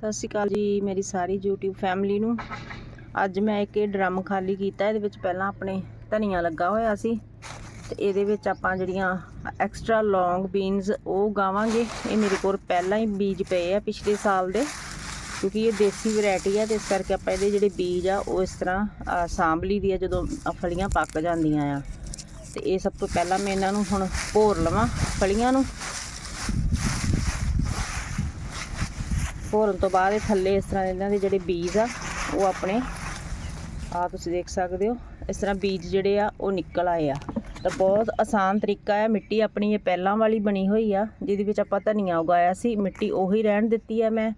ਸਤਿ ਸ਼੍ਰੀ ਅਕਾਲ ਜੀ, ਮੇਰੀ ਸਾਰੀ YouTube ਫੈਮਿਲੀ ਨੂੰ। ਅੱਜ ਮੈਂ ਇੱਕ ਇਹ ਡਰਮ ਖਾਲੀ ਕੀਤਾ, ਇਹਦੇ ਵਿੱਚ ਪਹਿਲਾਂ ਆਪਣੇ ਧਨੀਆ ਲੱਗਾ ਹੋਇਆ ਸੀ ਤੇ ਇਹਦੇ ਵਿੱਚ ਆਪਾਂ ਜਿਹੜੀਆਂ ਐਕਸਟਰਾ ਲੌਂਗ ਬੀਨਸ ਉਹ ਗਾਵਾਂਗੇ ਇਹ ਮੇਰੇ ਕੋਲ ਪਹਿਲਾਂ ਹੀ ਬੀਜ ਪਏ ਆ ਪਿਛਲੇ ਸਾਲ ਦੇ, ਕਿਉਂਕਿ ਇਹ ਦੇਸੀ ਵੈਰਾਈਟੀ ਆ ਤੇ ਇਸ ਕਰਕੇ ਆਪਾਂ ਇਹਦੇ ਜਿਹੜੇ ਬੀਜ ਆ, ਉਹ ਇਸ ਤਰ੍ਹਾਂ ਸਾਂਭ ਲਈ ਦੀ ਆ ਜਦੋਂ ਫਲੀਆਂ ਪੱਕ ਜਾਂਦੀਆਂ ਆ। ਤੇ ਇਹ ਸਭ ਤੋਂ ਪਹਿਲਾਂ ਮੈਂ ਇਹਨਾਂ ਨੂੰ ਹੁਣ ਭੋਰ ਲਵਾਂ ਫਲੀਆਂ ਨੂੰ। ਭੋਰਨ ਤੋਂ ਬਾਅਦ ਇਹ ਥੱਲੇ ਇਸ ਤਰ੍ਹਾਂ ਇਹਨਾਂ ਦੇ ਜਿਹੜੇ ਬੀਜ ਆ, ਉਹ ਆਪਣੇ ਆ ਤੁਸੀਂ ਦੇਖ ਸਕਦੇ ਹੋ, ਇਸ ਤਰ੍ਹਾਂ ਬੀਜ ਜਿਹੜੇ ਆ, ਉਹ ਨਿਕਲ ਆਏ ਆ। ਤਾਂ ਬਹੁਤ ਆਸਾਨ ਤਰੀਕਾ ਆ, ਮਿੱਟੀ ਆਪਣੀ ਇਹ ਪਹਿਲਾਂ ਵਾਲੀ ਬਣੀ ਹੋਈ ਆ, ਜਿਹਦੇ ਵਿੱਚ ਆਪਾਂ ਧਨੀਆ ਉਗਾਇਆ ਸੀ, ਮਿੱਟੀ ਉਹੀ ਰਹਿਣ ਦਿੱਤੀ ਆ ਮੈਂ।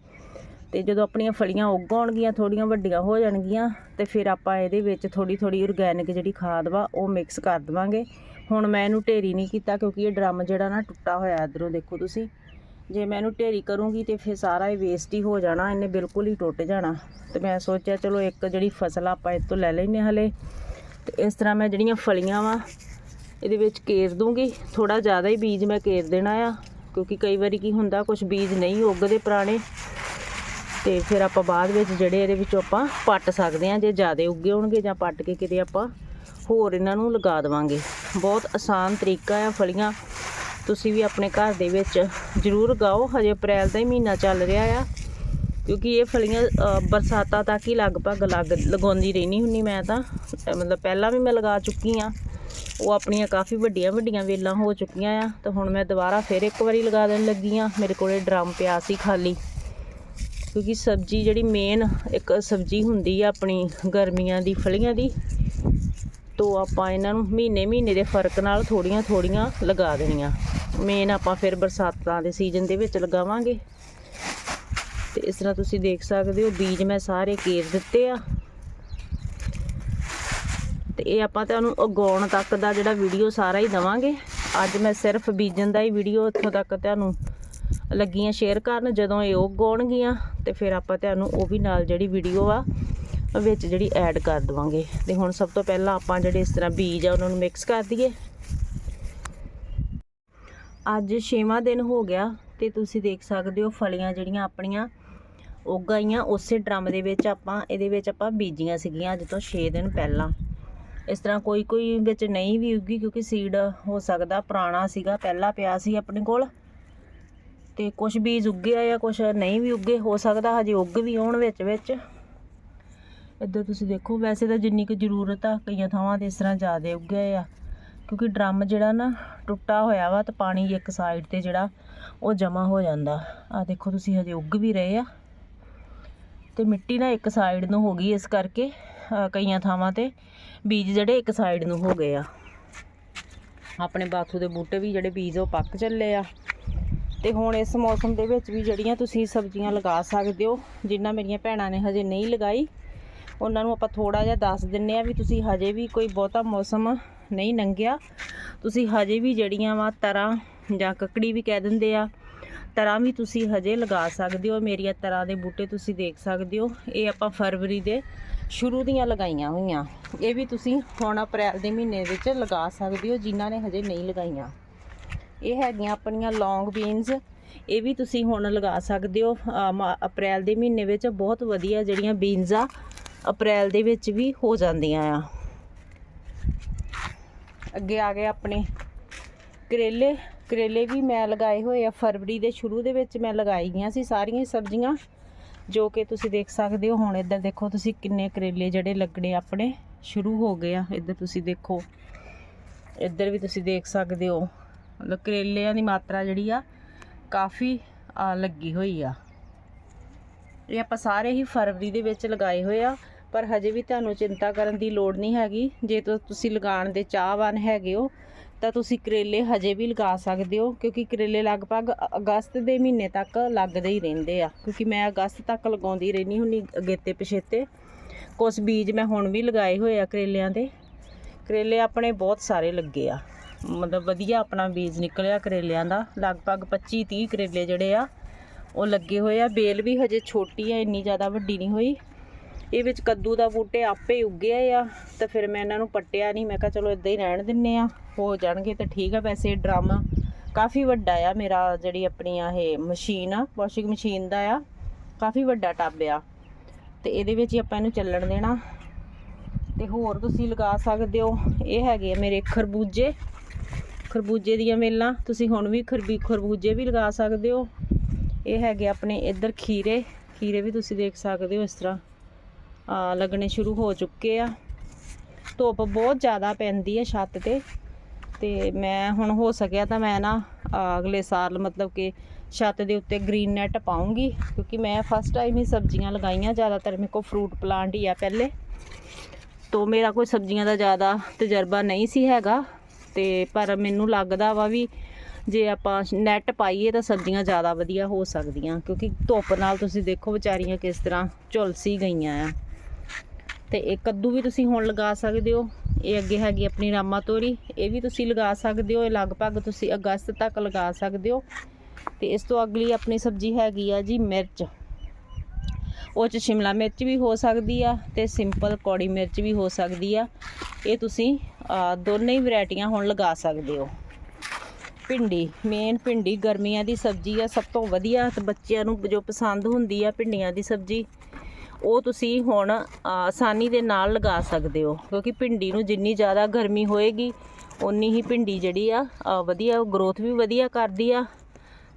ਤੇ ਜਦੋਂ ਆਪਣੀਆਂ ਫਲੀਆਂ ਉੱਗ ਆਉਣਗੀਆਂ ਥੋੜੀਆਂ ਵੱਡੀਆਂ ਹੋ ਜਾਣਗੀਆਂ, ਤੇ ਫਿਰ ਆਪਾਂ ਇਹਦੇ ਵਿੱਚ ਥੋੜੀ ਥੋੜੀ ਔਰਗੈਨਿਕ ਜਿਹੜੀ ਖਾਦ ਵਾ, ਉਹ ਮਿਕਸ ਕਰ ਦਵਾਂਗੇ। ਹੁਣ ਮੈਂ ਇਹਨੂੰ ਢੇਰੀ ਨਹੀਂ ਕੀਤਾ, ਕਿਉਂਕਿ ਇਹ ਡਰਮ ਜਿਹੜਾ ਨਾ ਟੁੱਟਾ ਹੋਇਆ ਇਧਰੋਂ, ਦੇਖੋ ਤੁਸੀਂ। ਜੇ ਮੈਂ ਇਹਨੂੰ ਢੇਰੀ ਕਰੂੰਗੀ ਤੇ ਫਿਰ ਸਾਰਾ ਇਹ ਵੇਸਟ ਹੀ ਹੋ ਜਾਣਾ, ਇਹਨੇ ਬਿਲਕੁਲ ਹੀ ਟੁੱਟ ਜਾਣਾ। ਤੇ ਮੈਂ ਸੋਚਿਆ ਚਲੋ ਇੱਕ ਜਿਹੜੀ ਫਸਲ ਆਪਾਂ ਇਹ ਤੋਂ ਲੈ ਲੈਨੇ ਹਲੇ। ਤੇ ਇਸ ਤਰ੍ਹਾਂ ਮੈਂ ਜਿਹੜੀਆਂ ਫਲੀਆਂ ਵਾ, ਇਹਦੇ ਵਿੱਚ ਕੇਰ ਦੂੰਗੀ। ਥੋੜਾ ਜ਼ਿਆਦਾ ਹੀ ਬੀਜ ਮੈਂ ਕੇਰ ਦੇਣਾ ਆ, ਕਿਉਂਕਿ ਕਈ ਵਾਰੀ ਕੀ ਹੁੰਦਾ ਕੁਝ ਬੀਜ ਨਹੀਂ ਉੱਗਦੇ ਪੁਰਾਣੇ। ਤੇ ਫਿਰ ਆਪਾਂ ਬਾਅਦ ਵਿੱਚ ਜਿਹੜੇ ਇਹਦੇ ਵਿੱਚੋਂ ਆਪਾਂ ਪੱਟ ਸਕਦੇ ਹਾਂ, ਜੇ ਜ਼ਿਆਦਾ ਉੱਗੇ ਹੋਣਗੇ ਜਾਂ ਪੱਟ ਕੇ ਕਿਤੇ ਆਪਾਂ ਹੋਰ ਇਹਨਾਂ ਨੂੰ ਲਗਾ ਦੇਵਾਂਗੇ। ਬਹੁਤ ਆਸਾਨ ਤਰੀਕਾ ਆ ਫਲੀਆਂ। ਤੁਸੀਂ ਵੀ ਆਪਣੇ ਘਰ ਦੇ ਵਿੱਚ ਜ਼ਰੂਰ ਗਾਓ ਹਜੇ ਅਪ੍ਰੈਲ ਦਾ ਹੀ ਮਹੀਨਾ ਚੱਲ ਰਿਹਾ ਆ, ਕਿਉਂਕਿ ਇਹ ਫਲੀਆਂ ਬਰਸਾਤਾਂ ਤੱਕ ਹੀ ਲਗਭਗ ਲੱਗ, ਲਗਾਉਂਦੀ ਰਹਿਣੀ ਹੁੰਨੀ ਮੈਂ ਤਾਂ। ਮਤਲਬ ਪਹਿਲਾਂ ਵੀ ਮੈਂ ਲਗਾ ਚੁੱਕੀ ਆ, ਉਹ ਆਪਣੀਆਂ ਕਾਫੀ ਵੱਡੀਆਂ ਵੱਡੀਆਂ ਵੇਲਾਂ ਹੋ ਚੁੱਕੀਆਂ ਆ। ਤਾਂ ਹੁਣ ਮੈਂ ਦੁਬਾਰਾ ਫਿਰ ਇੱਕ ਵਾਰੀ ਲਗਾ ਦੇਣ ਲੱਗੀ ਆ, ਮੇਰੇ ਕੋਲੇ ਡਰਮ ਪਿਆ ਸੀ ਖਾਲੀ। ਕਿਉਂਕਿ ਸਬਜ਼ੀ ਜਿਹੜੀ ਮੇਨ ਇੱਕ ਸਬਜ਼ੀ ਹੁੰਦੀ ਆ ਆਪਣੀ ਗਰਮੀਆਂ ਦੀ, ਫਲੀਆਂ ਦੀ ਤੋਂ ਆਪਾਂ ਇਹਨਾਂ ਨੂੰ ਮਹੀਨੇ ਮਹੀਨੇ ਦੇ ਫ਼ਰਕ ਨਾਲ ਥੋੜੀਆਂ ਥੋੜੀਆਂ ਲਗਾ ਦੇਣੀਆਂ। ਮੇਨ ਆਪਾਂ ਫਿਰ ਬਰਸਾਤਾਂ ਦੇ ਸੀਜ਼ਨ ਦੇ ਵਿੱਚ ਲਗਾਵਾਂਗੇ। ਤੇ ਇਸ ਤਰ੍ਹਾਂ ਤੁਸੀਂ ਦੇਖ ਸਕਦੇ ਹੋ, ਬੀਜ ਮੈਂ ਸਾਰੇ ਕੇਰ ਦਿੱਤੇ ਆ। ਤੇ ਇਹ ਆਪਾਂ ਤੁਹਾਨੂੰ ਉਗਾਉਣ ਤੱਕ ਦਾ ਜਿਹੜਾ ਵੀਡੀਓ ਸਾਰਾ ਹੀ ਦਵਾਂਗੇ। ਅੱਜ ਮੈਂ ਸਿਰਫ ਬੀਜਣ ਦਾ ਹੀ ਵੀਡੀਓ ਇੱਥੋਂ ਤੱਕ ਤੁਹਾਨੂੰ ਲੱਗੀਆਂ ਸ਼ੇਅਰ ਕਰਨ, ਜਦੋਂ ਇਹ ਉਗਾਉਣਗੀਆਂ। ਤੇ ਫਿਰ ਆਪਾਂ ਤੁਹਾਨੂੰ ਉਹ ਵੀ ਨਾਲ ਜਿਹੜੀ ਵੀਡੀਓ ਆ ਵਿੱਚ ਜਿਹੜੀ ਐਡ ਕਰ ਦਵਾਂਗੇ। ਤੇ ਹੁਣ ਸਭ ਤੋਂ ਪਹਿਲਾਂ ਆਪਾਂ ਜਿਹੜੇ ਇਸ ਤਰ੍ਹਾਂ ਬੀਜ ਆ, ਉਹਨਾਂ ਨੂੰ ਮਿਕਸ ਕਰ ਦਈਏ। ਅੱਜ 6ਵਾਂ ਦਿਨ ਹੋ ਗਿਆ ਤੇ ਤੁਸੀਂ ਦੇਖ ਸਕਦੇ ਹੋ ਫਲੀਆਂ ਜਿਹੜੀਆਂ ਆਪਣੀਆਂ ਉੱਗ ਆਈਆਂ। ਉਸੇ ਡਰਮ ਦੇ ਵਿੱਚ ਆਪਾਂ, ਇਹਦੇ ਵਿੱਚ ਆਪਾਂ ਬੀਜੀਆਂ ਸੀਗੀਆਂ ਅੱਜ ਤੋਂ 6 ਦਿਨ ਪਹਿਲਾਂ। ਇਸ ਤਰ੍ਹਾਂ ਕੋਈ ਕੋਈ ਵਿੱਚ ਨਹੀਂ ਵੀ ਉੱਗੀ ਕਿਉਂਕਿ ਸੀਡ ਹੋ ਸਕਦਾ ਪੁਰਾਣਾ ਸੀਗਾ, ਪਹਿਲਾਂ ਪਿਆ ਸੀ ਆਪਣੇ ਕੋਲ। ਤੇ ਕੁਝ ਬੀਜ ਉੱਗੇ ਆ ਜਾਂ ਕੁਝ ਨਹੀਂ ਵੀ ਉੱਗੇ, ਹੋ ਸਕਦਾ ਹਜੇ ਉੱਗ ਵੀ ਆਉਣ ਵਿੱਚ ਵਿੱਚ। ਇੱਧਰ ਤੁਸੀਂ ਦੇਖੋ, ਵੈਸੇ ਤਾਂ ਜਿੰਨੀ ਕੁ ਜ਼ਰੂਰਤ ਆ, ਕਈਆਂ ਥਾਵਾਂ ਤੇ ਇਸ ਤਰ੍ਹਾਂ ਜ਼ਿਆਦਾ ਉੱਗੇ ਆ। ਕਿਉਂਕਿ ਡਰਮ ਜਿਹੜਾ ਨਾ ਟੁੱਟਾ ਹੋਇਆ ਵਾ ਤੇ ਪਾਣੀ ਇੱਕ ਸਾਈਡ ਤੇ ਜਿਹੜਾ, ਉਹ ਜਮਾ ਹੋ ਜਾਂਦਾ। ਆ ਦੇਖੋ, ਤੁਸੀਂ ਹਜੇ ਉੱਗ ਵੀ ਰਹੇ ਆ। ਤੇ ਮਿੱਟੀ ਨਾ ਇੱਕ ਸਾਈਡ ਨੂੰ ਹੋ ਗਈ ਇਸ ਕਰਕੇ ਕਈਆਂ ਥਾਵਾਂ ਤੇ ਬੀਜ ਜਿਹੜੇ ਇੱਕ ਸਾਈਡ ਨੂੰ ਹੋ ਗਏ ਆ। ਆਪਣੇ ਬਾਥੂ ਦੇ ਬੂਟੇ ਵੀ ਜਿਹੜੇ ਬੀਜ ਉਹ ਪੱਕ ਚੱਲੇ ਆ। ਤੇ ਹੁਣ ਇਸ ਮੌਸਮ ਦੇ ਵਿੱਚ ਵੀ ਜਿਹੜੀਆਂ ਤੁਸੀਂ ਸਬਜ਼ੀਆਂ ਲਗਾ ਸਕਦੇ ਹੋ, ਜਿਨ੍ਹਾਂ ਮੇਰੀਆਂ ਭੈਣਾਂ ਨੇ ਹਜੇ ਨਹੀਂ ਲਗਾਈ ਉਹਨਾਂ ਨੂੰ ਆਪਾਂ ਥੋੜਾ ਜਿਹਾ ਦੱਸ ਦਿੰਨੇ ਆ ਵੀ ਤੁਸੀਂ ਹਜੇ ਵੀ ਕੋਈ ਬਹੁਤਾ ਮੌਸਮ ਨਹੀਂ ਲੰਘਿਆ। ਤੁਸੀਂ ਹਜੇ ਵੀ ਜਿਹੜੀਆਂ ਵਾ ਤਰਾਂ ਜਾਂ ਕੱਕੜੀ ਵੀ ਕਹਿ ਦਿੰਦੇ ਆ, ਤਰਾਂ ਵੀ ਤੁਸੀਂ ਹਜੇ ਲਗਾ ਸਕਦੇ ਹੋ। ਮੇਰੀਆਂ ਤਰਾਂ ਦੇ ਬੂਟੇ ਤੁਸੀਂ ਦੇਖ ਸਕਦੇ ਹੋ। ਇਹ ਆਪਾਂ ਫਰਵਰੀ ਦੇ ਸ਼ੁਰੂ ਦੀਆਂ ਲਗਾਈਆਂ ਹੋਈਆਂ। ਇਹ ਵੀ ਤੁਸੀਂ ਹੁਣ ਅਪ੍ਰੈਲ ਦੇ ਮਹੀਨੇ ਵਿੱਚ ਲਗਾ ਸਕਦੇ ਹੋ, ਜਿਨ੍ਹਾਂ ਨੇ ਹਜੇ ਨਹੀਂ ਲਗਾਈਆਂ। ਇਹ ਹੈਗੀਆਂ ਆਪਣੀਆਂ ਲੌਂਗ ਬੀਨਸ। ਇਹ ਵੀ ਤੁਸੀਂ ਹੁਣ ਲਗਾ ਸਕਦੇ ਹੋ। ਮਾ- ਅਪ੍ਰੈਲ ਦੇ ਮਹੀਨੇ ਵਿੱਚ ਬਹੁਤ ਵਧੀਆ ਜਿਹੜੀਆਂ ਬੀਨਸ ਆ ਅਪ੍ਰੈਲ ਦੇ ਵਿੱਚ ਵੀ ਹੋ ਜਾਂਦੀਆਂ ਆ। ਅੱਗੇ ਆ ਗਏ ਆਪਣੇ ਕਰੇਲੇ। ਕਰੇਲੇ ਵੀ ਮੈਂ ਲਗਾਏ ਹੋਏ ਆ। ਫਰਵਰੀ ਦੇ ਸ਼ੁਰੂ ਦੇ ਵਿੱਚ ਮੈਂ ਲਗਾਈ ਗਈਆਂ ਸੀ ਸਾਰੀਆਂ ਸਬਜ਼ੀਆਂ, ਜੋ ਕਿ ਤੁਸੀਂ ਦੇਖ ਸਕਦੇ ਹੋ। ਹੁਣ ਇੱਧਰ ਦੇਖੋ ਤੁਸੀਂ ਕਿੰਨੇ ਕਰੇਲੇ ਜਿਹੜੇ ਲੱਗਣੇ ਆਪਣੇ ਸ਼ੁਰੂ ਹੋ ਗਏ ਆ। ਇੱਧਰ ਤੁਸੀਂ ਦੇਖੋ, ਇੱਧਰ ਵੀ ਤੁਸੀਂ ਦੇਖ ਸਕਦੇ ਹੋ। ਮਤਲਬ ਕਰੇਲਿਆਂ ਦੀ ਮਾਤਰਾ ਜਿਹੜੀ ਆ, ਕਾਫੀ ਲੱਗੀ ਹੋਈ ਆ। ਇਹ ਆਪਾਂ ਸਾਰੇ ਹੀ ਫਰਵਰੀ ਦੇ ਵਿੱਚ ਲਗਾਏ ਹੋਏ ਆ। ਪਰ ਹਜੇ ਵੀ ਤੁਹਾਨੂੰ ਚਿੰਤਾ ਕਰਨ ਦੀ ਲੋੜ ਨਹੀਂ ਹੈਗੀ। ਜੇ ਤੁਸੀਂ ਲਗਾਉਣ ਦੇ ਚਾਹਵਾਨ ਹੈਗੇ ਹੋ, ਤਾਂ ਤੁਸੀਂ ਕਰੇਲੇ ਹਜੇ ਵੀ ਲਗਾ ਸਕਦੇ ਹੋ, ਕਿਉਂਕਿ ਕਰੇਲੇ ਲਗਭਗ ਅਗਸਤ ਦੇ ਮਹੀਨੇ ਤੱਕ ਲੱਗਦੇ ਹੀ ਰਹਿੰਦੇ ਆ। ਕਿਉਂਕਿ ਮੈਂ ਅਗਸਤ ਤੱਕ ਲਗਾਉਂਦੀ ਰਹਿੰਦੀ ਹੁੰਨੀ ਅਗੇਤੇ ਪਿਛੇਤੇ। ਕੁਝ ਬੀਜ ਮੈਂ ਹੁਣ ਵੀ ਲਗਾਏ ਹੋਏ ਆ ਕਰੇਲਿਆਂ ਦੇ। ਕਰੇਲੇ ਆਪਣੇ ਬਹੁਤ ਸਾਰੇ ਲੱਗੇ ਆ। ਮਤਲਬ ਵਧੀਆ ਆਪਣਾ ਬੀਜ ਨਿਕਲਿਆ ਕਰੇਲਿਆਂ ਦਾ। ਲਗਭਗ 25 30 ਕਰੇਲੇ ਜਿਹੜੇ ਆ, ਉਹ ਲੱਗੇ ਹੋਏ ਆ। ਬੇਲ ਵੀ ਹਜੇ ਛੋਟੀ ਆ, ਇੰਨੀ ਜ਼ਿਆਦਾ ਵੱਡੀ ਨਹੀਂ ਹੋਈ। ਇਹ ਵਿੱਚ ਕੱਦੂ ਦਾ ਬੂਟੇ ਆਪੇ ਹੀ ਉੱਗੇ ਆ, ਤਾਂ ਫਿਰ ਮੈਂ ਇਹਨਾਂ ਨੂੰ ਪੱਟਿਆ ਨਹੀਂ। ਮੈਂ ਕਿਹਾ ਚਲੋ ਇਦਾਂ ਹੀ ਰਹਿਣ ਦਿੰਨੇ ਆ, ਹੋ ਜਾਣਗੇ ਤਾਂ ਠੀਕ ਆ। ਵੈਸੇ ਡਰਮ ਕਾਫੀ ਵੱਡਾ ਆ, ਮੇਰਾ ਜਿਹੜੀ ਆਪਣੀ ਆ ਇਹ ਮਸ਼ੀਨ ਆ, ਵਾਸ਼ਿੰਗ ਮਸ਼ੀਨ ਦਾ ਆ, ਕਾਫੀ ਵੱਡਾ ਟੱਬ ਆ। ਤੇ ਇਹਦੇ ਵਿੱਚ ਹੀ ਆਪਾਂ ਇਹਨੂੰ ਚੱਲਣ ਦੇਣਾ। ਤੇ ਹੋਰ ਤੁਸੀਂ ਲਗਾ ਸਕਦੇ ਹੋ, ਇਹ ਹੈਗੇ ਆ ਮੇਰੇ ਖਰਬੂਜੇ। ਖਰਬੂਜੇ ਦੀਆਂ ਮੇਲਾਂ, ਤੁਸੀਂ ਹੁਣ ਵੀ ਖਰਬੀ, ਖਰਬੂਜੇ ਵੀ ਲਗਾ ਸਕਦੇ ਹੋ। ਇਹ ਹੈਗੇ ਆਪਣੇ ਇੱਧਰ ਖੀਰੇ ਖੀਰੇ ਵੀ ਤੁਸੀਂ ਦੇਖ ਸਕਦੇ ਹੋ ਇਸ ਤਰ੍ਹਾਂ। ਲੱਗਣੇ ਸ਼ੁਰੂ ਹੋ ਚੁੱਕੇ ਆ। ਧੁੱਪ ਬਹੁਤ ਜ਼ਿਆਦਾ ਪੈਂਦੀ ਹੈ ਛੱਤ ਤੇ। ਤੇ ਮੈਂ ਹੁਣ ਹੋ ਸਕਿਆ ਤਾਂ ਮੈਂ ਨਾ ਅਗਲੇ ਸਾਲ ਮਤਲਬ ਕਿ ਛੱਤ ਦੇ ਉੱਤੇ ਗ੍ਰੀਨ ਨੈਟ ਪਾਉਂਗੀ ਕਿਉਂਕਿ ਮੈਂ ਫਸਟ ਟਾਈਮ ਹੀ ਸਬਜ਼ੀਆਂ ਲਗਾਈਆਂ। ਜ਼ਿਆਦਾਤਰ ਮੇਰੇ ਕੋਲ ਫਰੂਟ ਪਲਾਂਟ ਹੀ ਆ ਪਹਿਲੇ। ਤੋਂ ਮੇਰਾ ਕੋਈ ਸਬਜ਼ੀਆਂ ਦਾ ਜ਼ਿਆਦਾ ਤਜਰਬਾ ਨਹੀਂ ਸੀ ਹੈਗਾ। ਤੇ ਪਰ ਮੈਨੂੰ ਲੱਗਦਾ ਵਾ ਵੀ ਜੇ ਆਪਾਂ ਨੈਟ ਪਾਈਏ ਤਾਂ ਸਬਜ਼ੀਆਂ ਜ਼ਿਆਦਾ ਵਧੀਆ ਹੋ ਸਕਦੀਆਂ, ਕਿਉਂਕਿ ਧੁੱਪ ਨਾਲ ਤੁਸੀਂ ਦੇਖੋ ਵਿਚਾਰੀਆਂ ਕਿਸ ਤਰ੍ਹਾਂ ਝੁਲਸੀ ਗਈਆਂ ਆ। ਤੇ ਇਹ ਕੱਦੂ ਵੀ ਤੁਸੀਂ ਹੁਣ ਲਗਾ ਸਕਦੇ ਹੋ। ਇਹ ਅੱਗੇ ਹੈਗੀ ਆਪਣੀ ਰਾਮਾ ਤੋਰੀ। ਇਹ ਵੀ ਤੁਸੀਂ ਲਗਾ ਸਕਦੇ ਹੋ। ਇਹ ਲਗਭਗ ਤੁਸੀਂ ਅਗਸਤ ਤੱਕ ਲਗਾ ਸਕਦੇ ਹੋ। ਤੇ ਇਸ ਤੋਂ ਅਗਲੀ ਆਪਣੀ ਸਬਜ਼ੀ ਹੈਗੀ ਆ ਜੀ ਮਿਰਚ। ਉਹ ਚ ਸ਼ਿਮਲਾ ਮਿਰਚ ਵੀ ਹੋ ਸਕਦੀ ਆ ਤੇ ਸਿੰਪਲ ਕੌੜੀ ਮਿਰਚ ਵੀ ਹੋ ਸਕਦੀ ਆ। ਇਹ ਤੁਸੀਂ ਦੋਨੇ ਹੀ ਵੈਰਾਈਟੀਆਂ ਹੁਣ ਲਗਾ ਸਕਦੇ ਹੋ। ਭਿੰਡੀ ਮੇਨ ਭਿੰਡੀ ਗਰਮੀਆਂ ਦੀ ਸਬਜ਼ੀ ਆ। ਸਭ ਤੋਂ ਵਧੀਆ ਤੇ ਬੱਚਿਆਂ ਨੂੰ ਜੋ ਪਸੰਦ ਹੁੰਦੀ ਆ ਭਿੰਡੀਆਂ ਦੀ ਸਬਜ਼ੀ। ਉਹ ਤੁਸੀਂ ਹੁਣ ਆਸਾਨੀ ਦੇ ਨਾਲ ਲਗਾ ਸਕਦੇ ਹੋ। ਕਿਉਂਕਿ ਭਿੰਡੀ ਨੂੰ ਜਿੰਨੀ ਜ਼ਿਆਦਾ ਗਰਮੀ ਹੋਏਗੀ ਉਨੀ ਹੀ ਭਿੰਡੀ ਜਿਹੜੀ ਆ ਅ, ਵਧੀਆ ਗਰੋਥ ਵੀ ਵਧੀਆ ਕਰਦੀ ਆ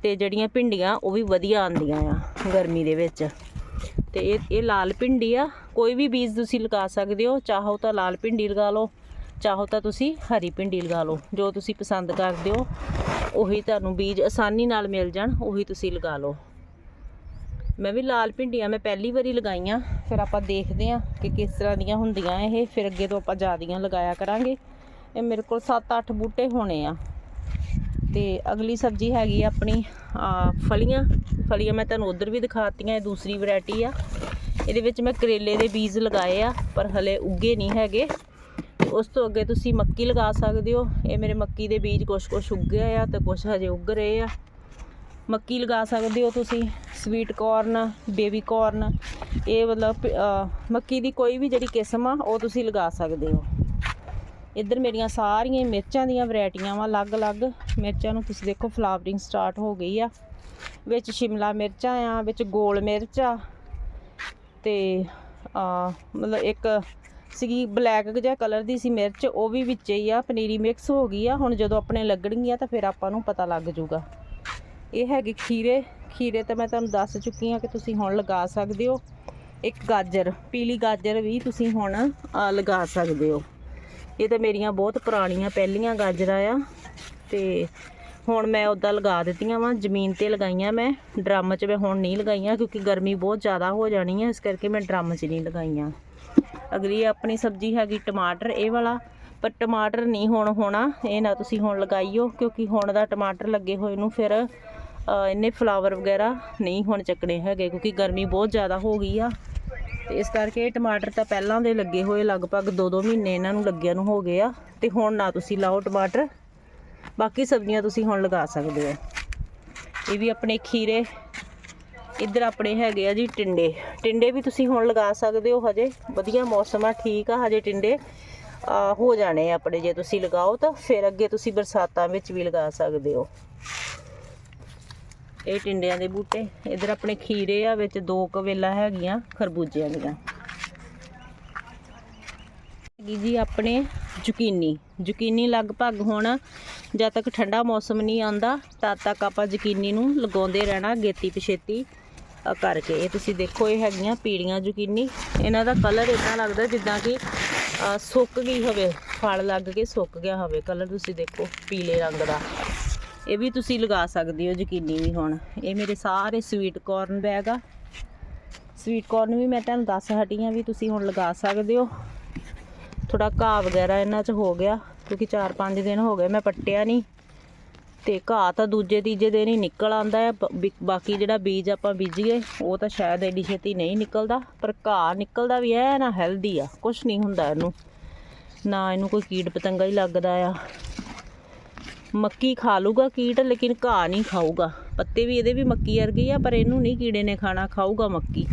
ਤੇ ਜਿਹੜੀਆਂ ਭਿੰਡੀਆਂ ਉਹ ਵੀ ਵਧੀਆ ਆਉਂਦੀਆਂ ਆ ਗਰਮੀ ਦੇ ਵਿੱਚ। ਤੇ ਇਹ ਇਹ ਲਾਲ ਭਿੰਡੀ ਆ ਕੋਈ ਵੀ ਬੀਜ ਤੁਸੀਂ ਲਗਾ ਸਕਦੇ ਹੋ ਚਾਹੋ ਤਾਂ ਲਾਲ ਭਿੰਡੀ ਲਗਾ ਲਓ ਚਾਹੋ ਤਾਂ ਤੁਸੀਂ ਹਰੀ ਭਿੰਡੀ ਲਗਾ ਲਓ ਜੋ ਤੁਸੀਂ ਪਸੰਦ ਕਰਦੇ ਹੋ ਉਹੀ ਤੁਹਾਨੂੰ ਬੀਜ ਆਸਾਨੀ ਨਾਲ ਮਿਲ ਜਾਣ ਉਹੀ ਤੁਸੀਂ ਲਗਾ ਲਓ। ਮੈਂ ਵੀ ਲਾਲ ਭਿੰਡੀਆਂ ਮੈਂ ਪਹਿਲੀ ਵਾਰੀ ਲਗਾਈਆਂ, ਫਿਰ ਆਪਾਂ ਦੇਖਦੇ ਹਾਂ ਕਿ ਕਿਸ ਤਰ੍ਹਾਂ ਦੀਆਂ ਹੁੰਦੀਆਂ ਇਹ, ਫਿਰ ਅੱਗੇ ਤੋਂ ਆਪਾਂ ਜ਼ਿਆਦੀਆਂ ਲਗਾਇਆ ਕਰਾਂਗੇ। ਇਹ ਮੇਰੇ ਕੋਲ 7-8 ਬੂਟੇ ਹੋਣੇ ਆ। ਤੇ ਅਗਲੀ ਸਬਜ਼ੀ ਹੈਗੀ ਆ ਆਪਣੀ ਫਲੀਆਂ। ਫਲੀਆਂ ਮੈਂ ਤੁਹਾਨੂੰ ਉਧਰ ਵੀ ਦਿਖਾਤੀਆਂ, ਇਹ ਦੂਸਰੀ ਵੈਰਾਈਟੀ ਆ। ਇਹਦੇ ਵਿੱਚ ਮੈਂ ਕਰੇਲੇ ਦੇ ਬੀਜ ਲਗਾਏ ਆ, ਪਰ ਹਲੇ ਉੱਗੇ ਨਹੀਂ ਹੈਗੇ। ਉਸ ਤੋਂ ਅੱਗੇ ਤੁਸੀਂ ਮੱਕੀ ਲਗਾ ਸਕਦੇ ਹੋ। ਇਹ ਮੇਰੇ ਮੱਕੀ ਦੇ ਬੀਜ ਕੁਛ ਕੁਛ ਉੱਗੇ ਆ ਤੇ ਕੁਛ ਹਜੇ ਉੱਗ ਰਹੇ ਆ। ਮੱਕੀ ਲਗਾ ਸਕਦੇ ਹੋ ਤੁਸੀਂ ਸਵੀਟ ਕਾਰਨ ਬੇਬੀ ਕਾਰਨ ਇਹ ਮਤਲਬ ਮੱਕੀ ਦੀ ਕੋਈ ਵੀ ਜਿਹੜੀ ਕਿਸਮ ਆ, ਉਹ ਤੁਸੀਂ ਲਗਾ ਸਕਦੇ ਹੋ। ਇੱਧਰ ਮੇਰੀਆਂ ਸਾਰੀਆਂ ਮਿਰਚਾਂ ਦੀਆਂ ਵੈਰਾਈਟੀਆਂ ਵਾ, ਅਲੱਗ-ਅਲੱਗ ਮਿਰਚਾਂ ਨੂੰ ਤੁਸੀਂ ਦੇਖੋ, ਫਲਾਵਰਿੰਗ ਸਟਾਰਟ ਹੋ ਗਈ ਆ। ਵਿੱਚ ਸ਼ਿਮਲਾ ਮਿਰਚਾਂ ਆ, ਵਿੱਚ ਗੋਲ ਮਿਰਚ ਆ, ਤੇ ਆ ਮਤਲਬ ਇੱਕ ਸੀਗੀ ਬਲੈਕ ਜਿਹਾ ਕਲਰ ਦੀ ਸੀ ਮਿਰਚ, ਉਹ ਵੀ ਵਿੱਚ ਹੀ ਆ, ਪਨੀਰੀ ਮਿਕਸ ਹੋ ਗਈ ਆ। ਹੁਣ ਜਦੋਂ ਆਪਣੇ ਲੱਗਣਗੀਆਂ ਤਾਂ ਫਿਰ ਆਪਾਂ ਨੂੰ ਪਤਾ ਲੱਗ ਜਾਊਗਾ ਇਹ ਹੈਗੇ ਖੀਰੇ ਖੀਰੇ ਤਾਂ ਮੈਂ ਤੁਹਾਨੂੰ ਦੱਸ ਚੁੱਕੀ ਹਾਂ ਕਿ ਤੁਸੀਂ ਹੁਣ ਲਗਾ ਸਕਦੇ ਹੋ। ਇੱਕ ਗਾਜਰ, ਪੀਲੀ ਗਾਜਰ ਵੀ ਤੁਸੀਂ ਹੁਣ ਲਗਾ ਸਕਦੇ ਹੋ। ਇਹ ਤਾਂ ਮੇਰੀਆਂ ਬਹੁਤ ਪੁਰਾਣੀਆਂ ਪਹਿਲੀਆਂ ਗਾਜਰਾਂ ਆ ਤੇ ਹੁਣ ਮੈਂ ਉੱਦਾਂ ਲਗਾ ਦਿੱਤੀਆਂ ਵਾਂ, ਜ਼ਮੀਨ ਤੇ ਲਗਾਈਆਂ ਮੈਂ। ਡਰਮ 'ਚ ਮੈਂ ਹੁਣ ਨਹੀਂ ਲਗਾਈਆਂ ਕਿਉਂਕਿ ਗਰਮੀ ਬਹੁਤ ਜ਼ਿਆਦਾ ਹੋ ਜਾਣੀ ਹੈ ਇਸ ਕਰਕੇ ਮੈਂ ਡਰਮ 'ਚ ਨਹੀਂ ਲਗਾਈਆਂ। ਅਗਲੀ ਆਪਣੀ ਸਬਜ਼ੀ ਹੈਗੀ ਟਮਾਟਰ, ਇਹ ਵਾਲਾ। ਪਰ ਟਮਾਟਰ ਨਹੀਂ ਹੁਣ ਹੋਣਾ, ਇਹ ਨਾ ਤੁਸੀਂ ਹੁਣ ਲਗਾਈਓ ਕਿਉਂਕਿ ਹੁਣ ਦਾ ਟਮਾਟਰ ਲੱਗੇ ਹੋਏ ਨੂੰ ਫਿਰ ਇੰਨੇ ਫਲਾਵਰ ਵਗੈਰਾ ਨਹੀਂ ਹੁਣ ਚੱਕਣੇ ਹੈਗੇ ਕਿਉਂਕਿ ਗਰਮੀ ਬਹੁਤ ਜ਼ਿਆਦਾ ਹੋ ਗਈ ਆ। ਤੇ ਇਸ ਕਰਕੇ ਇਹ ਟਮਾਟਰ ਤਾਂ ਪਹਿਲਾਂ ਦੇ ਲੱਗੇ ਹੋਏ ਲਗਭਗ 2-2 ਮਹੀਨੇ ਇਹਨਾਂ ਨੂੰ ਲੱਗਿਆਂ ਨੂੰ ਹੋ ਗਏ ਆ। ਤੇ ਹੁਣ ਨਾ ਤੁਸੀਂ ਲਾਓ ਟਮਾਟਰ, ਬਾਕੀ ਸਬਜ਼ੀਆਂ ਤੁਸੀਂ ਹੁਣ ਲਗਾ ਸਕਦੇ ਹੋ। ਇਹ ਵੀ ਆਪਣੇ ਖੀਰੇ, ਇੱਧਰ ਆਪਣੇ ਹੈਗੇ ਆ ਜੀ ਟਿੰਡੇ। ਟਿੰਡੇ ਵੀ ਤੁਸੀਂ ਹੁਣ ਲਗਾ ਸਕਦੇ ਹੋ ਹਜੇ। ਵਧੀਆ ਮੌਸਮ ਆ, ਠੀਕ ਆ ਹਜੇ ਟਿੰਡੇ। ਹੋ ਜਾਣੇ ਆਪਣੇ ਜੇ ਤੁਸੀਂ ਲਗਾਓ ਤਾਂ ਫਿਰ ਅੱਗੇ ਤੁਸੀਂ ਬਰਸਾਤਾਂ ਵਿੱਚ ਵੀ ਲਗਾ ਸਕਦੇ ਹੋ। ਇਹ ਟਿੰਡਿਆਂ ਦੇ ਬੂਟੇ। ਇੱਧਰ ਆਪਣੇ ਖੀਰੇ ਆ, ਵਿੱਚ ਦੋ ਕਵੇਲਾ ਹੈਗੀਆਂ, ਖਰਬੂਜਿਆਂ ਦੀਆਂ। ਹੈਗੀ ਜੀ ਆਪਣੇ ਜ਼ੁਕੀਨੀ। ਜ਼ੁਕੀਨੀ ਲਗਭਗ ਹੁਣ ਜਦ ਤੱਕ ਠੰਡਾ ਮੌਸਮ ਨਹੀਂ ਆਉਂਦਾ, ਤਦ ਤੱਕ ਆਪਾਂ ਜ਼ੁਕੀਨੀ ਨੂੰ ਲਗਾਉਂਦੇ ਰਹਿਣਾ ਗੇਤੀ ਪਛੇਤੀ ਕਰਕੇ। ਇਹ ਤੁਸੀਂ ਦੇਖੋ, ਇਹ ਹੈਗੀਆਂ ਪੀੜੀਆਂ ਜ਼ੁਕੀਨੀ। ਇਹਨਾਂ ਦਾ ਕਲਰ ਇਦਾਂ ਲੱਗਦਾ ਜਿੱਦਾਂ ਕਿ ਸੁੱਕ ਗਈ ਹੋਵੇ। ਫਲ ਲੱਗ ਕੇ ਸੁੱਕ ਗਿਆ ਹੋਵੇ। ਕਲਰ ਤੁਸੀਂ ਦੇਖੋ, ਪੀਲੇ ਰੰਗ ਦਾ। ਇਹ ਵੀ ਤੁਸੀਂ ਲਗਾ ਸਕਦੇ ਹੋ, ਯਕੀਨੀ ਵੀ ਹੁਣ। ਇਹ ਮੇਰੇ ਸਾਰੇ ਸਵੀਟ ਕਾਰਨ ਬੈਗ ਆ। ਸਵੀਟ ਕਾਰਨ ਵੀ ਮੈਂ ਤੁਹਾਨੂੰ ਦੱਸ ਹਟੀ ਹਾਂ ਵੀ ਤੁਸੀਂ ਹੁਣ ਲਗਾ ਸਕਦੇ ਹੋ। ਥੋੜਾ ਘਾਹ ਵਗੈਰਾ ਇਹਨਾਂ 'ਚ ਹੋ ਗਿਆ, ਕਿਉਂਕਿ 4-5 ਦਿਨ ਹੋ ਗਏ ਮੈਂ ਪੱਟਿਆ ਨਹੀਂ। ਤੇ ਘਾਹ ਤਾਂ ਦੂਜੇ ਤੀਜੇ ਦਿਨ ਹੀ ਨਿਕਲ ਆਂਦਾ ਹੈ ਬਾਕੀ ਜਿਹੜਾ ਬੀਜ ਆਪਾਂ ਬੀਜੀਏ, ਉਹ ਤਾਂ ਸ਼ਾਇਦ ਐਡੀ ਛੇਤੀ ਨਹੀਂ ਨਿਕਲਦਾ, ਪਰ ਘਾਹ ਨਿਕਲਦਾ ਵੀ ਹੈ ਨਾ ਹੈਲਦੀ ਆ ਕੁਝ ਨਹੀਂ ਹੁੰਦਾ ਇਹਨੂੰ। ਨਾ ਇਹਨੂੰ ਕੋਈ ਕੀੜ ਪਤੰਗਾ ਹੀ ਲੱਗਦਾ ਆ। ਮੱਕੀ ਖਾ ਲੂਗਾ ਕੀਟ, ਲੇਕਿਨ ਘਾਹ ਨਹੀਂ ਖਾਊਗਾ। ਪੱਤੇ ਵੀ ਇਹਦੇ ਵੀ ਮੱਕੀ ਵਰਗੇ ਆ, ਪਰ ਇਹਨੂੰ ਨਹੀਂ ਕੀੜੇ ਨੇ ਖਾਣਾ, ਖਾਊਗਾ ਮੱਕੀ।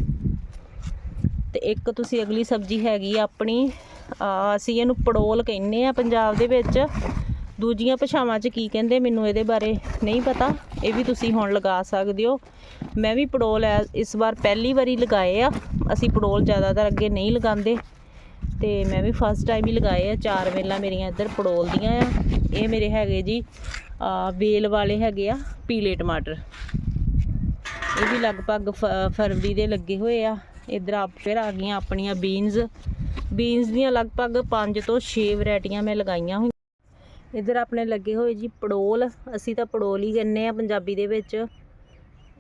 ਤੇ ਇੱਕ ਤੁਸੀਂ ਅਗਲੀ ਸਬਜ਼ੀ ਹੈਗੀ ਆ ਆਪਣੀ ਅਸੀਂ ਇਹਨੂੰ ਪੜੋਲ ਕਹਿੰਦੇ ਆ ਪੰਜਾਬ ਦੇ ਵਿੱਚ। ਦੂਜੀਆਂ ਭਾਸ਼ਾਵਾਂ 'ਚ ਕੀ ਕਹਿੰਦੇ ਮੈਨੂੰ ਇਹਦੇ ਬਾਰੇ ਨਹੀਂ ਪਤਾ, ਇਹ ਵੀ ਤੁਸੀਂ ਹੁਣ ਲਗਾ ਸਕਦੇ ਹੋ। ਮੈਂ ਵੀ ਪੜੋਲ ਐ- ਇਸ ਵਾਰ ਪਹਿਲੀ ਵਾਰੀ ਲਗਾਏ ਆ। ਅਸੀਂ ਪੜੋਲ ਜ਼ਿਆਦਾਤਰ ਅੱਗੇ ਨਹੀਂ ਲਗਾਉਂਦੇ। ਤੇ ਮੈਂ ਵੀ ਫਸਟ ਟਾਈਮ ਹੀ ਲਗਾਏ ਆ, ਚਾਰ ਵੇਲਾਂ ਮੇਰੀਆਂ ਇੱਧਰ ਪੜੋਲ ਦੀਆਂ ਆ। ਇਹ ਮੇਰੇ ਹੈਗੇ ਜੀ, ਆ, ਵੇਲ ਵਾਲੇ ਹੈਗੇ ਆ, ਪੀਲੇ ਟਮਾਟਰ। ਇਹ ਵੀ ਲਗਭਗ ਫ- ਫਰਵਰੀ ਦੇ ਲੱਗੇ ਹੋਏ ਆ। ਇੱਧਰ ਆਪ ਫਿਰ ਆ ਗਈਆਂ ਆਪਣੀਆਂ ਬੀਨਸ ਬੀਨਸ ਦੀਆਂ ਲਗਭਗ 5 ਤੋਂ 6 ਵੈਰਾਈਟੀਆਂ ਮੈਂ ਲਗਾਈਆਂ ਹੋਈਆਂ। ਇੱਧਰ ਆਪਣੇ ਲੱਗੇ ਹੋਏ ਜੀ ਪੜੋਲ। ਅਸੀਂ ਤਾਂ ਪੜੋਲ ਹੀ ਕਹਿੰਦੇ ਆ ਪੰਜਾਬੀ ਦੇ ਵਿੱਚ।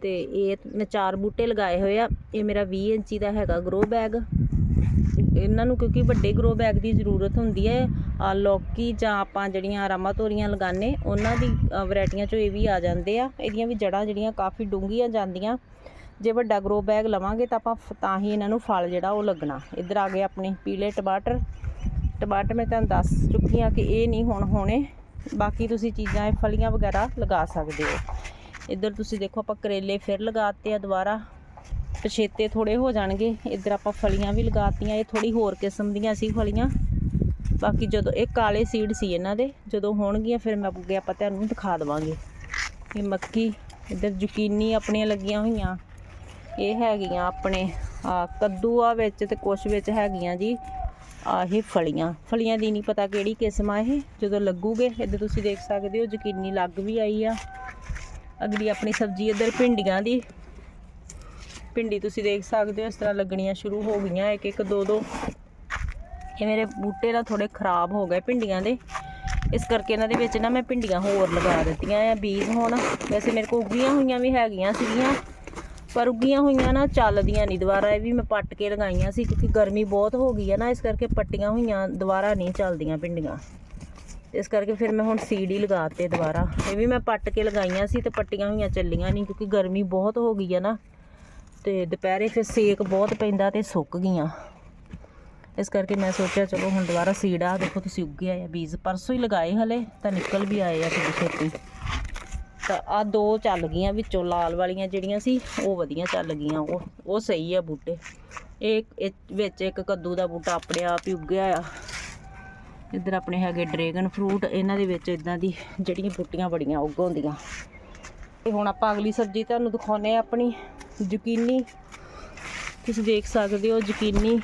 ਤੇ ਇਹ ਮੈਂ ਚਾਰ ਬੂਟੇ ਲਗਾਏ ਹੋਏ ਆ। ਇਹ ਮੇਰਾ 20 ਇੰਚੀ ਦਾ ਹੈਗਾ ਗਰੋ ਬੈਗ ਇਹਨਾਂ ਨੂੰ ਕਿਉਂਕਿ ਵੱਡੇ ਗਰੋ ਬੈਗ ਦੀ ਜ਼ਰੂਰਤ ਹੁੰਦੀ ਹੈ ਆ ਲੌਕੀ ਜਾਂ ਆਪਾਂ ਜਿਹੜੀਆਂ ਰਾਮਾ ਤੋਰੀਆਂ ਲਗਾਉਂਦੇ, ਉਹਨਾਂ ਦੀ ਵੈਰਾਈਟੀਆਂ ਚੋਂ ਇਹ ਵੀ ਆ ਜਾਂਦੇ ਆ। ਇਹਦੀਆਂ ਵੀ ਜੜਾਂ ਜਿਹੜੀਆਂ ਕਾਫੀ ਡੂੰਘੀਆਂ ਜਾਂਦੀਆਂ। ਜੇ ਵੱਡਾ ਗਰੋ ਬੈਗ ਲਵਾਂਗੇ ਤਾਂ ਆਪਾਂ ਫ- ਤਾਂ ਹੀ ਇਹਨਾਂ ਨੂੰ ਫਲ ਜਿਹੜਾ ਉਹ ਲੱਗਣਾ। ਇੱਧਰ ਆ ਗਏ ਆਪਣੇ ਪੀਲੇ ਟਮਾਟਰ। ਟਮਾਟਰ ਮੈਂ ਤੁਹਾਨੂੰ ਦੱਸ ਚੁੱਕੀ ਹਾਂ ਕਿ ਇਹ ਨਹੀਂ ਹੁਣ ਹੋਣੇ। ਬਾਕੀ ਤੁਸੀਂ ਚੀਜ਼ਾਂ, ਇਹ ਫਲੀਆਂ ਵਗੈਰਾ ਲਗਾ ਸਕਦੇ ਹੋ। ਇੱਧਰ ਤੁਸੀਂ ਦੇਖੋ ਆਪਾਂ ਕਰੇਲੇ ਫਿਰ ਲਗਾਤੇ ਆ ਦੁਬਾਰਾ। ਪਛੇਤੇ ਥੋੜੇ ਹੋ ਜਾਣਗੇ। ਇੱਧਰ ਆਪਾਂ ਫਲੀਆਂ ਵੀ ਲਗਾਤੀਆਂ, ਇਹ ਥੋੜੀ ਹੋਰ ਕਿਸਮ ਦੀਆਂ ਸੀ ਫਲੀਆਂ। ਬਾਕੀ ਜਦੋਂ ਇਹ ਕਾਲੇ ਸੀਡ ਸੀ ਇਹਨਾਂ ਦੇ, ਜਦੋਂ ਹੋਣਗੀਆਂ ਫਿਰ ਮੈਂ ਅੱਗੇ ਆਪਾਂ ਤੁਹਾਨੂੰ ਦਿਖਾ ਦਵਾਂਗੇ। ਇਹ ਮੱਕੀ, ਇੱਧਰ ਜ਼ੁਕੀਨੀ ਆਪਣੀਆਂ ਲੱਗੀਆਂ ਹੋਈਆਂ। ਇਹ ਹੈਗੀਆਂ ਆਪਣੇ, ਆ ਕੱਦੂ ਆ ਵਿੱਚ ਤੇ ਕੁਛ ਵਿੱਚ ਹੈਗੀਆਂ ਜੀ, ਆ ਇਹ ਫਲੀਆਂ। ਫਲੀਆਂ ਦੀ ਨਹੀਂ ਪਤਾ ਕਿਹੜੀ ਕਿਸਮ ਆ ਇਹ, ਜਦੋਂ ਲੱਗੂਗੇ, ਇੱਧਰ ਤੁਸੀਂ ਦੇਖ ਸਕਦੇ ਹੋ ਜ਼ੁਕੀਨੀ ਲੱਗ ਵੀ ਆਈ ਆ। ਅਗਲੀ ਆਪਣੀ ਸਬਜ਼ੀ ਇੱਧਰ ਭਿੰਡੀਆਂ ਦੀ ਭਿੰਡੀ ਤੁਸੀਂ ਦੇਖ ਸਕਦੇ ਹੋ, ਇਸ ਤਰ੍ਹਾਂ ਲੱਗਣੀਆਂ ਸ਼ੁਰੂ ਹੋ ਗਈਆਂ, ਇੱਕ ਇੱਕ, ਦੋ ਦੋ। ਇਹ ਮੇਰੇ ਬੂਟੇ ਨਾ ਥੋੜੇ ਖਰਾਬ ਹੋ ਗਏ ਭਿੰਡੀਆਂ ਦੇ। ਇਸ ਕਰਕੇ ਇਹਨਾਂ ਦੇ ਵਿੱਚ ਨਾ ਮੈਂ ਭਿੰਡੀਆਂ ਹੋਰ ਲਗਾ ਦਿੱਤੀਆਂ ਆ, ਬੀਜ ਹੁਣ। ਵੈਸੇ ਮੇਰੇ ਕੋਲ ਉੱਗੀਆਂ ਹੋਈਆਂ ਵੀ ਹੈਗੀਆਂ ਸੀਗੀਆਂ, ਪਰ ਉੱਗੀਆਂ ਹੋਈਆਂ ਨਾ ਚੱਲਦੀਆਂ ਨਹੀਂ, ਦੁਬਾਰਾ ਇਹ ਵੀ ਮੈਂ ਪੱਟ ਕੇ ਲਗਾਈਆਂ ਸੀ, ਕਿਉਂਕਿ ਗਰਮੀ ਬਹੁਤ ਹੋ ਗਈ ਹੈ ਨਾ, ਇਸ ਕਰਕੇ ਪੱਟੀਆਂ ਹੋਈਆਂ, ਦੁਬਾਰਾ ਨਹੀਂ ਚੱਲਦੀਆਂ ਭਿੰਡੀਆਂ। ਇਸ ਕਰਕੇ ਫਿਰ ਮੈਂ ਹੁਣ ਸੀਡ ਹੀ ਲਗਾਤੇ ਦੁਬਾਰਾ। ਇਹ ਵੀ ਮੈਂ ਪੱਟ ਕੇ ਲਗਾਈਆਂ ਸੀ ਤੇ ਪੱਟੀਆਂ ਹੋਈਆਂ ਚੱਲੀਆਂ ਨਹੀਂ, ਕਿਉਂਕਿ ਗਰਮੀ ਬਹੁਤ ਹੋ ਗਈ ਹੈ ਨਾ। ਤੇ ਦੁਪਹਿਰੇ ਫਿਰ ਸੇਕ ਬਹੁਤ ਪੈਂਦਾ ਤੇ ਸੁੱਕ ਗਈਆਂ। ਇਸ ਕਰਕੇ ਮੈਂ ਸੋਚਿਆ, ਚਲੋ ਹੁਣ ਦੁਬਾਰਾ ਸੀਡ ਆ, ਦੇਖੋ ਤੁਸੀਂ ਉੱਗੇ ਆਏ ਆ ਬੀਜ। ਪਰਸੋਂ ਹੀ ਲਗਾਏ ਹਲੇ, ਤਾਂ ਨਿਕਲ ਵੀ ਆਏ ਆ ਥੋੜੀ ਛੇਤੀ। ਤਾਂ ਆ ਦੋ ਚੱਲ ਗਈਆਂ ਵਿੱਚੋਂ, ਲਾਲ ਵਾਲੀਆਂ ਜਿਹੜੀਆਂ ਸੀ, ਉਹ ਵਧੀਆ ਚੱਲ ਗਈਆਂ। ਉਹ ਉਹ ਸਹੀ ਆ ਬੂਟੇ। ਇਹ ਇਹ ਵਿੱਚ ਇੱਕ ਕੱਦੂ ਦਾ ਬੂਟਾ ਆਪਣੇ ਆਪ ਹੀ ਉੱਗਿਆ ਆ। ਇੱਧਰ ਆਪਣੇ ਹੈਗੇ ਡਰੈਗਨ ਫਰੂਟ, ਇਹਨਾਂ ਦੇ ਵਿੱਚ ਇਦਾਂ ਦੀ ਜਿਹੜੀਆਂ ਬੂਟੀਆਂ ਬੜੀਆਂ ਉੱਗ ਹੁੰਦੀਆਂ ਤੇ ਹੁਣ ਆਪਾਂ ਅਗਲੀ ਸਬਜ਼ੀ ਤੁਹਾਨੂੰ ਦਿਖਾਉਨੇ ਆ ਆਪਣੀ। ਜ਼ੁਕੀਨੀ ਤੁਸੀਂ ਦੇਖ ਸਕਦੇ ਹੋ ਜ਼ੁਕੀਨੀ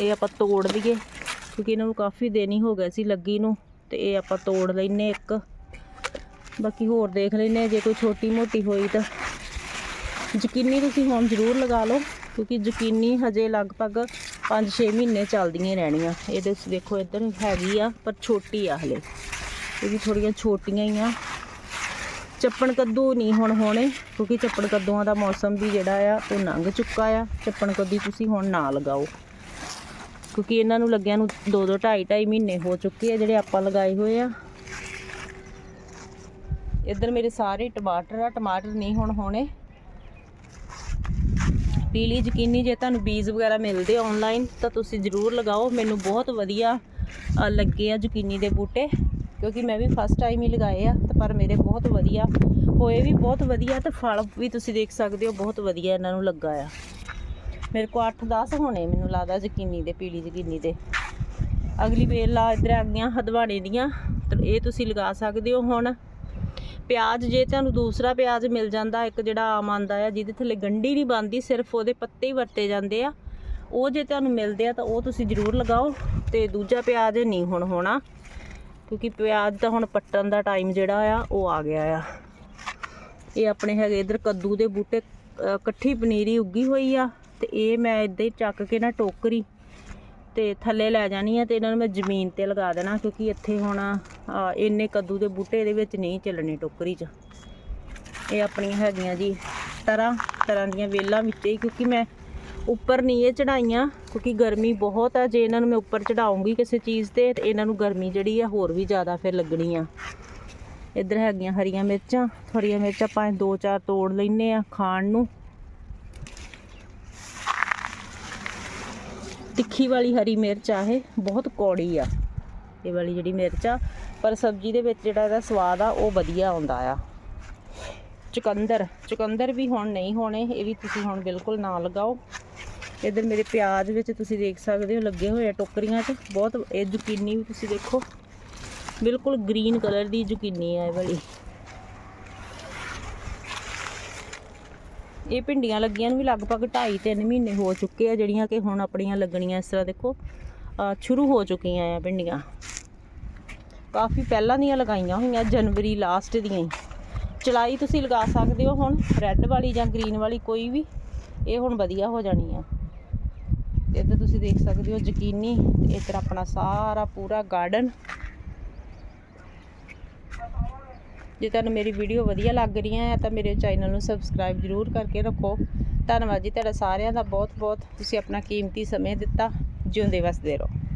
ਇਹ ਆਪਾਂ ਤੋੜ ਲਈਏ, ਕਿਉਂਕਿ ਇਹਨਾਂ ਨੂੰ ਕਾਫੀ ਦਿਨ ਹੀ ਹੋ ਗਏ ਸੀ ਲੱਗੀ ਨੂੰ, ਤੇ ਇਹ ਆਪਾਂ ਤੋੜ ਲੈਨੇ ਇੱਕ। ਬਾਕੀ ਹੋਰ ਦੇਖ ਲੈਨੇ ਜੇ ਕੋਈ ਛੋਟੀ ਮੋਟੀ ਹੋਈ ਤਾਂ। ਜ਼ੁਕੀਨੀ ਤੁਸੀਂ ਹੁਣ ਜ਼ਰੂਰ ਲਗਾ ਲਓ, ਕਿਉਂਕਿ ਜ਼ੁਕੀਨੀ ਹਜੇ ਲਗਭਗ 5-6 ਮਹੀਨੇ ਚੱਲਦੀਆਂ ਰਹਿਣੀਆਂ। ਇਹਦੇ ਦੇਖੋ ਇੱਧਰ ਹੈਗੀ ਆ, ਪਰ ਛੋਟੀ ਆ ਹਲੇ। ਇਹ ਵੀ ਥੋੜੀਆਂ ਛੋਟੀਆਂ ਹੀ ਆ। ਚੱਪਣ ਕੱਦੂ ਨਹੀਂ ਹੁਣ ਹੋਣੇ, ਕਿਉਂਕਿ ਚੱਪਣ ਕੱਦੂਆਂ ਦਾ ਮੌਸਮ ਵੀ ਜਿਹੜਾ ਆ, ਉਹ ਲੰਘ ਚੁੱਕਾ ਆ। ਚੱਪਣ ਕੱਦੂ ਤੁਸੀਂ ਹੁਣ ਨਾ ਲਗਾਓ। ਕਿਉਂਕਿ ਇਹਨਾਂ ਨੂੰ ਲੱਗਿਆਂ ਨੂੰ 2 2 2.5 2.5 ਮਹੀਨੇ ਹੋ ਚੁੱਕੇ ਆ ਜਿਹੜੇ ਆਪਾਂ ਲਗਾਏ ਹੋਏ ਆ। ਇੱਧਰ ਮੇਰੇ ਸਾਰੇ ਟਮਾਟਰ ਆ, ਟਮਾਟਰ ਨਹੀਂ ਹੁਣ ਹੋਣੇ। ਪੀਲੀ ਯਕੀਨੀ ਜੇ ਤੁਹਾਨੂੰ ਬੀਜ ਵਗੈਰਾ ਮਿਲਦੇ ਆਨਲਾਈਨ ਤਾਂ ਤੁਸੀਂ ਜ਼ਰੂਰ ਲਗਾਓ। ਮੈਨੂੰ ਬਹੁਤ ਵਧੀਆ ਲੱਗੇ ਆ ਯਕੀਨੀ ਦੇ ਬੂਟੇ, ਕਿਉਂਕਿ ਮੈਂ ਵੀ ਫਸਟ ਟਾਈਮ ਹੀ ਲਗਾਏ ਆ। ਪਰ ਮੇਰੇ ਬਹੁਤ ਵਧੀਆ ਹੋਏ ਵੀ ਬਹੁਤ ਵਧੀਆ ਤੇ ਫਲ ਵੀ ਤੁਸੀਂ ਦੇਖ ਸਕਦੇ ਹੋ, ਬਹੁਤ ਵਧੀਆ ਇਹਨਾਂ ਨੂੰ ਲੱਗਾ ਆ। ਮੇਰੇ ਕੋਲ 8-10 ਹੋਣੇ, ਮੈਨੂੰ ਲੱਗਦਾ ਯਕੀਨੀ ਦੇ, ਪੀਲੀ ਯਕੀਨੀ ਦੇ। ਅਗਲੀ ਵੇਲਾ ਇੱਧਰ ਆ ਗਈਆਂ ਹਦਵਾਣੇ ਦੀਆਂ, ਤੇ ਇਹ ਤੁਸੀਂ ਲਗਾ ਸਕਦੇ ਹੋ ਹੁਣ। ਪਿਆਜ਼, ਜੇ ਤੁਹਾਨੂੰ ਦੂਸਰਾ ਪਿਆਜ਼ ਮਿਲ ਜਾਂਦਾ, ਇੱਕ ਜਿਹੜਾ ਆਮ ਆਂਦਾ ਆ, ਜਿਹਦੇ ਥੱਲੇ ਗੰਢੀ ਨਹੀਂ ਬਣਦੀ, ਸਿਰਫ ਉਹਦੇ ਪੱਤੇ ਹੀ ਵਰਤੇ ਜਾਂਦੇ ਆ। ਉਹ ਜੇ ਤੁਹਾਨੂੰ ਮਿਲਦੇ ਆ, ਤਾਂ ਉਹ ਤੁਸੀਂ ਜ਼ਰੂਰ ਲਗਾਓ, ਤੇ ਦੂਜਾ ਪਿਆਜ਼ ਨਹੀਂ ਹੁਣ ਹੋਣਾ। ਕਿਉਂਕਿ ਪਿਆਜ਼ ਤਾਂ ਹੁਣ ਪੱਟਣ ਦਾ ਟਾਈਮ ਜਿਹੜਾ ਆ, ਉਹ ਆ ਗਿਆ ਆ। ਇਹ ਆਪਣੇ ਹੈਗੇ ਇਧਰ ਕੱਦੂ ਦੇ ਬੂਟੇ ਇਕੱਠੀ ਪਨੀਰੀ ਉੱਗੀ ਹੋਈ ਆ ਤੇ ਇਹ ਮੈਂ ਇਦਾਂ ਹੀ ਚੱਕ ਕੇ ਨਾ ਟੋਕਰੀ ਤੇ ਥੱਲੇ ਲੈ ਜਾਣੀ ਆ ਤੇ ਇਹਨਾਂ ਨੂੰ ਮੈਂ ਜ਼ਮੀਨ ਤੇ ਲਗਾ ਦੇਣਾ ਕਿਉਂਕਿ ਇੱਥੇ ਹੁਣ ਇੰਨੇ ਕੱਦੂ ਦੇ ਬੂਟੇ ਇਹਦੇ ਵਿੱਚ ਨਹੀਂ ਚੱਲਣੇ ਟੋਕਰੀ 'ਚ। ਇਹ ਆਪਣੀਆਂ ਹੈਗੀਆਂ ਜੀ ਤਰ੍ਹਾਂ ਤਰ੍ਹਾਂ ਦੀਆਂ ਵੇਲਾਂ ਵਿੱਚ ਹੀ ਕਿਉਂਕਿ ਮੈਂ ਉੱਪਰ ਨਹੀਂ ਇਹ ਚੜਾਈਆਂ ਕਿਉਂਕਿ ਗਰਮੀ ਬਹੁਤ ਆ। ਜੇ ਇਹਨਾਂ ਨੂੰ ਮੈਂ ਉੱਪਰ ਚੜਾਉਂਗੀ ਕਿਸੇ ਚੀਜ਼ ਤੇ ਤੇ ਇਹਨਾਂ ਨੂੰ ਗਰਮੀ ਜਿਹੜੀ ਆ ਹੋਰ ਵੀ ਜ਼ਿਆਦਾ ਫਿਰ ਲੱਗਣੀ ਆ ਇੱਧਰ ਹੈਗੀਆਂ ਹਰੀਆਂ ਮਿਰਚਾਂ ਹਰੀਆਂ ਮਿਰਚਾਂ ਆਪਾਂ ਦੋ ਚਾਰ ਤੋੜ ਲੈਨੇ ਆ ਖਾਣ ਨੂੰ। ਤਿੱਖੀ ਵਾਲੀ ਹਰੀ ਮਿਰਚ ਆ ਇਹ, ਬਹੁਤ ਕੌੜੀ ਆ। ਇਹ ਵਾਲੀ ਜਿਹੜੀ ਮਿਰਚ ਆ, ਪਰ ਸਬਜ਼ੀ ਦੇ ਵਿੱਚ ਜਿਹੜਾ ਇਹਦਾ ਸਵਾਦ ਆ, ਉਹ ਵਧੀਆ ਆਉਂਦਾ ਆ। ਚੁਕੰਦਰ ਚੁਕੰਦਰ ਵੀ ਹੁਣ ਨਹੀਂ ਹੋਣੇ, ਇਹ ਵੀ ਤੁਸੀਂ ਹੁਣ ਬਿਲਕੁਲ ਨਾ ਲਗਾਓ। ਇਧਰ ਮੇਰੇ ਪਿਆਜ਼ ਵਿੱਚ ਤੁਸੀਂ ਦੇਖ ਸਕਦੇ ਹੋ ਲੱਗੇ ਹੋਏ ਆ ਟੋਕਰੀਆਂ 'ਚ। ਬਹੁਤ ਇਹ ਜ਼ੁਕੀਨੀ ਵੀ ਤੁਸੀਂ ਦੇਖੋ। ਬਿਲਕੁਲ ਗ੍ਰੀਨ ਕਲਰ ਦੀ ਜ਼ੁਕੀਨੀ ਆ ਇਹ ਵਾਲੀ। ਇਹ ਭਿੰਡੀਆਂ ਲੱਗੀਆਂ ਨੂੰ ਵੀ ਲਗਭਗ 2.5 3 ਮਹੀਨੇ ਹੋ ਚੁੱਕੇ ਆ, ਜਿਹੜੀਆਂ ਕਿ ਹੁਣ ਆਪਣੀਆਂ ਲੱਗਣੀਆਂ ਇਸ ਤਰ੍ਹਾਂ ਦੇਖੋ। ਸ਼ੁਰੂ ਹੋ ਚੁੱਕੀਆਂ ਆ ਭਿੰਡੀਆਂ। ਕਾਫੀ ਪਹਿਲਾਂ ਦੀਆਂ ਲਗਾਈਆਂ ਹੋਈਆਂ, ਜਨਵਰੀ ਲਾਸਟ ਦੀਆਂ ਹੀ। ਚਲਾਈ ਤੁਸੀਂ ਲਗਾ ਸਕਦੇ ਹੋ ਹੁਣ। ਰੈੱਡ ਵਾਲੀ ਜਾਂ ਗ੍ਰੀਨ ਵਾਲੀ ਕੋਈ ਵੀ, ਇਹ ਹੁਣ ਵਧੀਆ ਹੋ ਜਾਣੀ ਆ। ਤੁਸੀਂ ਦੇਖ ਸਕਦੇ ਹੋ ਯਕੀਨੀ ਤੇ ਇੱਧਰ ਆਪਣਾ ਸਾਰਾ ਪੂਰਾ ਗਾਰਡਨ ਜੇ ਤੁਹਾਨੂੰ ਮੇਰੀ ਵੀਡੀਓ ਵਧੀਆ ਲੱਗ ਰਹੀਆਂ ਹੈ ਤਾਂ ਮੇਰੇ ਚੈਨਲ ਨੂੰ ਸਬਸਕ੍ਰਾਈਬ ਜ਼ਰੂਰ ਕਰਕੇ ਰੱਖੋ। ਧੰਨਵਾਦ ਜੀ ਤੁਹਾਡਾ ਸਾਰਿਆਂ ਦਾ ਬਹੁਤ ਬਹੁਤ ਤੁਸੀਂ ਆਪਣਾ ਕੀਮਤੀ ਸਮੇਂ ਦਿੱਤਾ। ਜਿਉਂਦੇ ਵਸਦੇ ਰਹੋ।